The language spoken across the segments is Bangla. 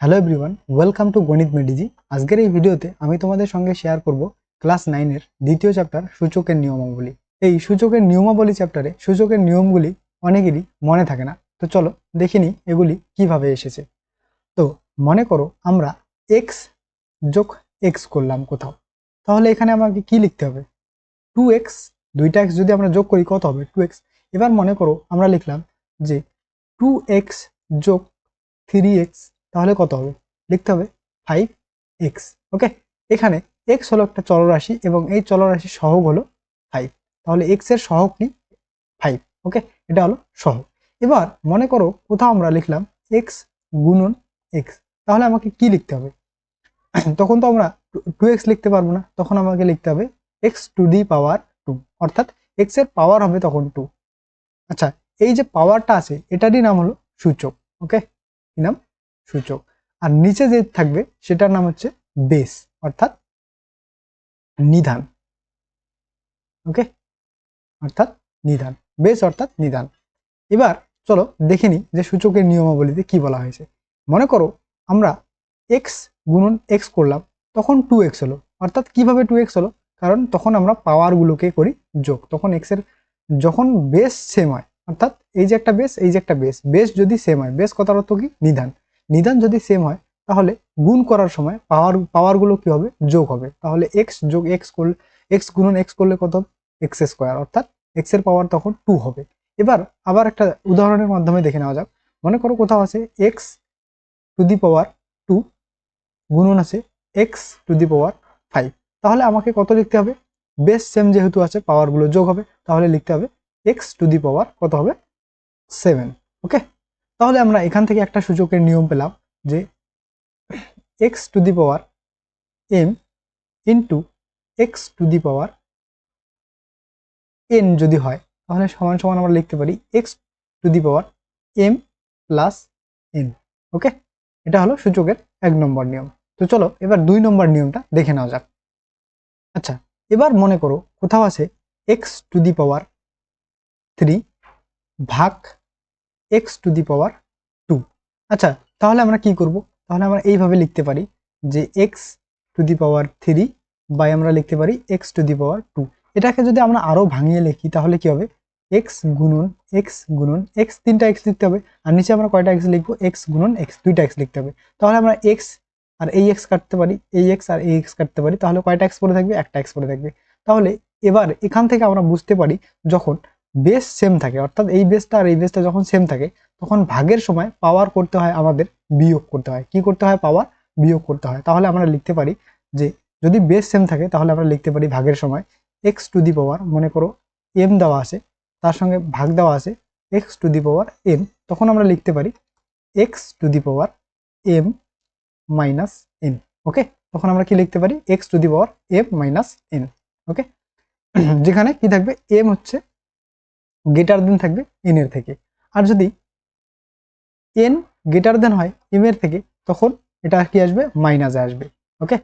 হ্যালো এভরিওয়ান ওয়েলকাম টু গণিত মেডিজি আজকের এই ভিডিওতে আমি তোমাদের সঙ্গে শেয়ার করব ক্লাস নাইনের দ্বিতীয় চ্যাপ্টার সূচকের নিয়মাবলী। এই সূচকের নিয়মাবলী চ্যাপ্টারে সূচকের নিয়মগুলি অনেকেরই মনে থাকে না। তো চলো দেখে নিই এগুলি কীভাবে এসেছে। তো মনে করো আমরা এক্স যোগ এক্স করলাম কোথাও। তাহলে এখানে আমাকে কি লিখতে হবে? টু এক্স দুইটা এক্স যদি আমরা যোগ করি কত হবে? টু এক্স এবার মনে করো আমরা লিখলাম যে টু এক্স যোগ থ্রি এক্স তাহলে কত হবে? লিখতে হবে ফাইভ এক্স ওকে এখানে এক্স হলো একটা চলরাশি এবং এই চলরাশির সহগ হলো ফাইভ তাহলে এক্সের সহগ কি? ফাইভ ওকে এটা হলো সহগ। এবার মনে করো কোথাও আমরা লিখলাম এক্স গুণন এক্স তাহলে আমাকে কি লিখতে হবে? তখন তো আমরা টু এক্স লিখতে পারব না। তখন আমাকে লিখতে হবে x to the power two অর্থাৎ এক্সের পাওয়ার হবে তখন টু আচ্ছা এই যে পাওয়ারটা আছে, এটারই নাম হলো সূচক ওকে কি নাম? সূচক। আর নিচে যে থাকবে, সেটার নাম হচ্ছে বেস অর্থাৎ নিধান। ওকে অর্থাৎ নিধান। বেস অর্থাৎ নিধান। এবার চলো দেখে যে সূচকের নিয়মাবলীতে কি বলা হয়েছে। মনে করো আমরা এক্স গুণন এক্স করলাম, তখন টু এক্স হলো। অর্থাৎ কীভাবে টু এক্স হলো? কারণ তখন আমরা পাওয়ারগুলোকে করি যোগ। তখন এক্সের যখন বেস সেম হয়, অর্থাৎ এই যে একটা বেস এই যে একটা বেস বেস যদি সেম হয় বেস কথার অর্থ কি? নিধান। নিধান যদি সেম হয়, তাহলে গুণ করার সময় পাওয়ার পাওয়ারগুলো কি হবে? যোগ হবে। তাহলে এক্স যোগ এক্স করলে এক্স গুণন এক্স করলে কত এক্স স্কোয়ার অর্থাৎ এক্সের পাওয়ার তখন টু হবে। এবার আবার একটা উদাহরণের মাধ্যমে দেখে নেওয়া যাক। মনে করো কোথাও আছে x to the power two গুণন আছে x to the power five তাহলে আমাকে কত লিখতে হবে? বেস সেম যেহেতু আছে পাওয়ারগুলো যোগ হবে, তাহলে লিখতে হবে এক্স টু দি পাওয়ার কত হবে? সেভেন ওকে তাহলে আমরা এখান থেকে একটা সূচকের নিয়ম পেলাম যে x to the power m into x to the power n যদি হয়, তাহলে সমান সমান আমরা লিখতে পারি x to the power m plus n okay এটা হলো সূচকের এক নম্বর নিয়ম। তো চলো, এবার দুই নম্বর নিয়মটা দেখে নেওয়া যাক। আচ্ছা এবার মনে করো কোথাও আছে x to the power three ভাগ x to the power two আচ্ছা তাহলে আমরা কি করব? তাহলে আমরা এইভাবে লিখতে পারি যে x to the power three by আমরা লিখতে পারি x to the power two এটাকে যদি আমরা আরও ভাঙিয়ে লিখি, তাহলে কি হবে? এক্স গুণন এক্স গুণন এক্স তিনটা এক্স লিখতে হবে, আর নিচে আমরা কয়টা এক্স লিখব? এক্স গুণন এক্স দুইটা এক্স লিখতে হবে। তাহলে আমরা এক্স আর এই এক্স কাটতে পারি, এই এক্স আর এই এক্স কাটতে পারি, তাহলে কয়টা এক্স পড়ে থাকবে? একটা এক্স পড়ে থাকবে। তাহলে এবার এখান থেকে আমরা বুঝতে পারি যখন বেস সেম থাকে। অর্থাৎ এই বেসটা আর এই বেসটা যখন সেম থাকে, তখন ভাগের সময় পাওয়ার করতে হয় আমাদের বিয়োগ করতে হয়। কি করতে হয়? পাওয়ার বিয়োগ করতে হয়। তাহলে আমরা লিখতে পারি যে, যদি বেস সেম থাকে, তাহলে আমরা লিখতে পারি ভাগের সময় এক্স টু দি পাওয়ার মনে করো এম দেওয়া আছে, তার সঙ্গে ভাগ দেওয়া আছে x to the power m তখন আমরা লিখতে পারি x to the power m minus n okay তখন আমরা কি লিখতে পারি? X to the power m minus n okay যেখানে কি থাকবে? এম হচ্ছে গেটার দেন থাকবে এন এর থেকে। আর যদি এন গেটার দেন হয় এম এর থেকে, তখন এটা কি আসবে? মাইনাসে আসবে। ওকে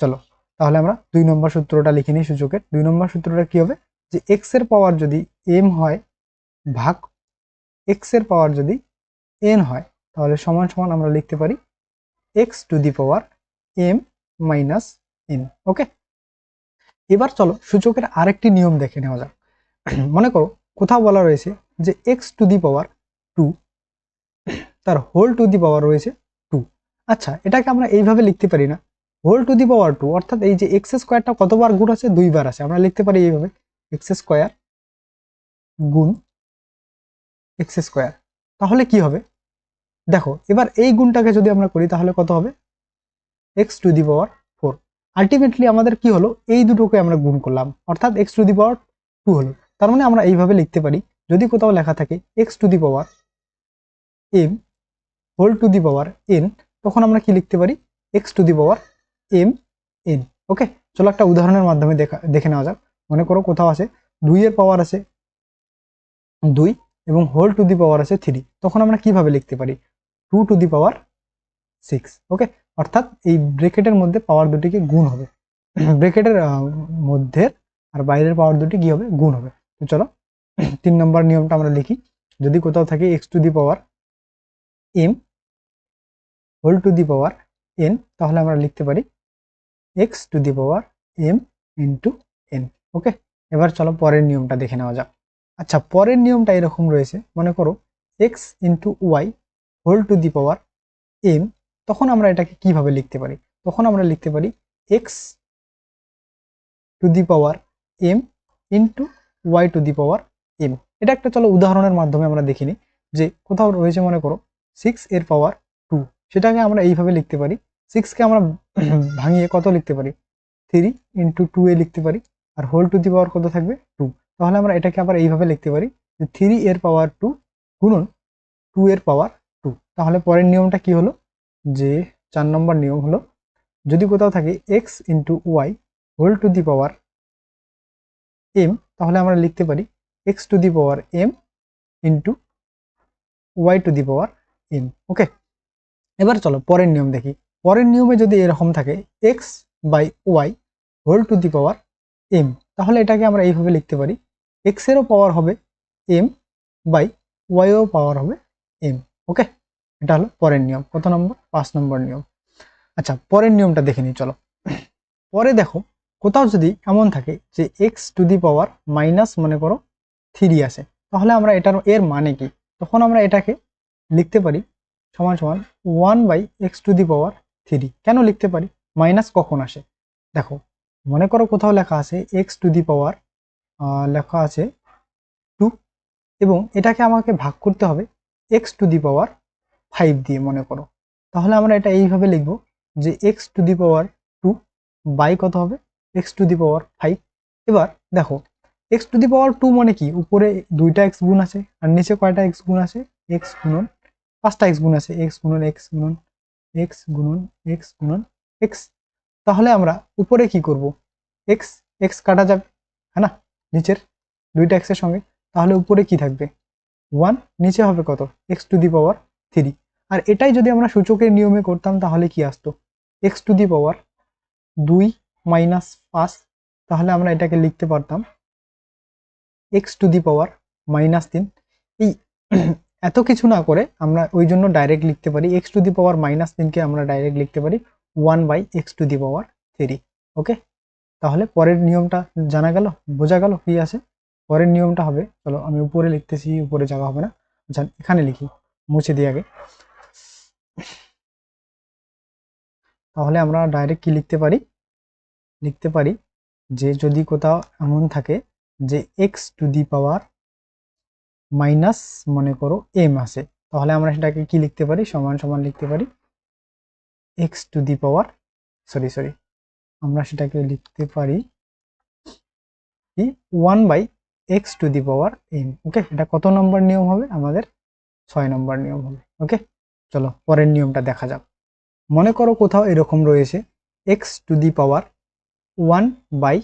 চলো, তাহলে আমরা দুই নম্বর সূত্রটা লিখে নিই সূচকের। দুই নম্বর সূত্রটা কি হবে? যে এক্সের পাওয়ার যদি এম হয় ভাগ এক্সের পাওয়ার যদি এন হয়, তাহলে সমান সমান আমরা লিখতে পারি x to the power m minus n okay এবার চলো সূচকের আরেকটি নিয়ম দেখে নেওয়া যাক। মনে করো কোথাও বলা রয়েছে যে x to the power two তার হোল টু দি পাওয়ার রয়েছে টু আচ্ছা এটাকে আমরা এইভাবে লিখতে পারি না। Whole to the power two অর্থাৎ এই যে এক্স স্কোয়ারটা কতবার গুণ আছে? দুইবার আছে। আমরা লিখতে পারি এইভাবে এক্স স্কোয়ার গুণ এক্স স্কোয়ার তাহলে কি হবে? দেখো, এবার এই গুণটাকে যদি আমরা করি, তাহলে কত হবে? X to the power four ultimately আমাদের কি হলো? এই দুটোকে আমরা গুণ করলাম। অর্থাৎ x to the power two হলো। তার মানে আমরা এইভাবে লিখতে পারি, যদি কোথাও লেখা থাকে x to the power m whole to the power n তখন আমরা কি লিখতে পারি? X to the power m n okay চলো একটা উদাহরণের মাধ্যমে দেখা, দেখে নেওয়া যাক। মনে করো কোথাও আছে দুইয়ের পাওয়ার আছে দুই এবং হোল টু দি পাওয়ার আছে থ্রি তখন আমরা কীভাবে লিখতে পারি? Two to the power six okay অর্থাৎ এই ব্রেকেটের মধ্যে পাওয়ার দুটিকে গুণ হবে। ব্রেকেটের মধ্যে আর বাইরের পাওয়ার দুটি কি হবে? গুণ হবে। চলো, তিন নম্বর নিয়মটা আমরা লিখি। যদি কোথাও থাকে x to the power m whole to the power n তাহলে আমরা লিখতে পারি x to the power m into n okay এবার চলো পরের নিয়মটা দেখে নেওয়া যাক। আচ্ছা পরের নিয়মটা এরকম রয়েছে, মনে করো x into y whole to the power m তখন আমরা এটাকে কীভাবে লিখতে পারি? তখন আমরা লিখতে পারি x to the power m into y to the power m এটা একটা, চলো, উদাহরণের মাধ্যমে আমরা দেখিনি যে কোথাও রয়েছে, মনে করো সিক্স এর পাওয়ার টু সেটাকে আমরা এইভাবে লিখতে পারি। সিক্সকে আমরা ভাঙিয়ে কত লিখতে পারি? থ্রি ইন্টু টু এ লিখতে পারি। আর হোল টু দি পাওয়ার কত থাকবে? টু তাহলে আমরা এটাকে আবার এইভাবে লিখতে পারি যে থ্রি এর পাওয়ার টু গুণন টু এর পাওয়ার টু তাহলে পরের নিয়মটা কি হলো? যে চার নম্বর নিয়ম হলো, যদি কোথাও থাকে x into y whole to the power m তাহলে আমরা লিখতে পারি x to the power m into y to the power m okay এবার চলো পরের নিয়ম দেখি। পরের নিয়মে যদি এরকম থাকে x by y whole to the power m তাহলে এটাকে আমরা এইভাবে লিখতে পারি এক্স এরও পাওয়ার হবে এম বাই ওয়াইও পাওয়ার হবে এম ওকে এটা হলো পরের নিয়ম, কত নম্বর? পাঁচ নম্বর নিয়ম। আচ্ছা পরের নিয়মটা দেখে নিই, চলো। পরে দেখো কোথাও যদি এমন থাকে যে x to the power minus মনে করো থ্রি আসে, তাহলে আমরা এটার এর মানে কি? তখন আমরা এটাকে লিখতে পারি সমান সমান one by x to the power three কেন লিখতে পারি? মাইনাস কখন আসে? দেখো, মনে করো কোথাও লেখা আছে এক্স টু দি পাওয়ার লেখা আছে টু এবং এটাকে আমাকে ভাগ করতে হবে x to the power five দিয়ে, মনে করো। তাহলে আমরা এটা এইভাবে লিখব যে x to the power two by কত হবে? X to the power five এবার দেখো x to the power two মানে কি? উপরে দুইটা এক্স গুণ আছে আর নিচে কয়টা এক্স গুণ আছে? এক্স গুণন, পাঁচটা এক্স গুণ আছে। এক্স গুণন এক্স গুণন এক্স গুণন এক্স গুণন এক্স তাহলে আমরা উপরে কি করব? এক্স এক্স কাটা যাবে হ্যাঁ না নিচের দুইটা এক্সের সঙ্গে। তাহলে উপরে কি থাকবে? ওয়ান নিচে হবে কত? X to the power three আর এটাই যদি আমরা সূচকের নিয়মে করতাম তাহলে কি আসতো? এক্স টু দি পাওয়ার দুই মাইনাস পাঁচ তাহলে আমরা এটাকে লিখতে পারতাম x to the power minus তিন। এই এত কিছু না করে আমরা ওই জন্য ডাইরেক্ট লিখতে পারি x to the power minus তিনকে আমরা ডাইরেক্ট লিখতে পারি one by x to the power three okay তাহলে পরের নিয়মটা জানা গেল, বোঝা গেল, কি আছে? পরের নিয়মটা হবে, চলো আমি উপরে লিখতেছি, উপরে যাওয়া হবে না। আচ্ছা এখানে লিখি, মুছে দিয়ে আগে। তাহলে আমরা ডাইরেক্ট কি লিখতে পারি? লিখতে পারি যে যদি কোথাও এমন থাকে যে x to the power minus মনে করো এম আসে তাহলে আমরা সেটাকে কি লিখতে পারি? সমান সমান লিখতে পারি x to the power sorry sorry আমরা সেটাকে লিখতে পারি কি? One by x to the power m okay এটা কত নম্বর নিয়ম হবে? আমাদের ছয় নম্বর নিয়ম হবে ওকে চলো, পরের নিয়মটা দেখা যাক। মনে করো কোথাও এরকম রয়েছে x to the power one by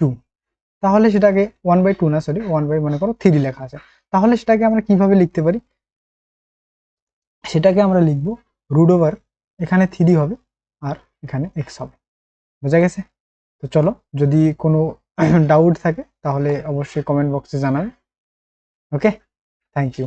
two তাহলে সেটাকে ওয়ান বাই টু না সরি ওয়ান বাই মনে করো থ্রি লেখা আছে। তাহলে সেটাকে আমরা কীভাবে লিখতে পারি? সেটাকে আমরা লিখব রুড ওভার এখানে থ্রি হবে আর এখানে এক্স হবে। বোঝা গেছে? তো চলো, যদি কোনো ডাউট থাকে তাহলে অবশ্যই কমেন্ট বক্সে জানাবে। Okay thank you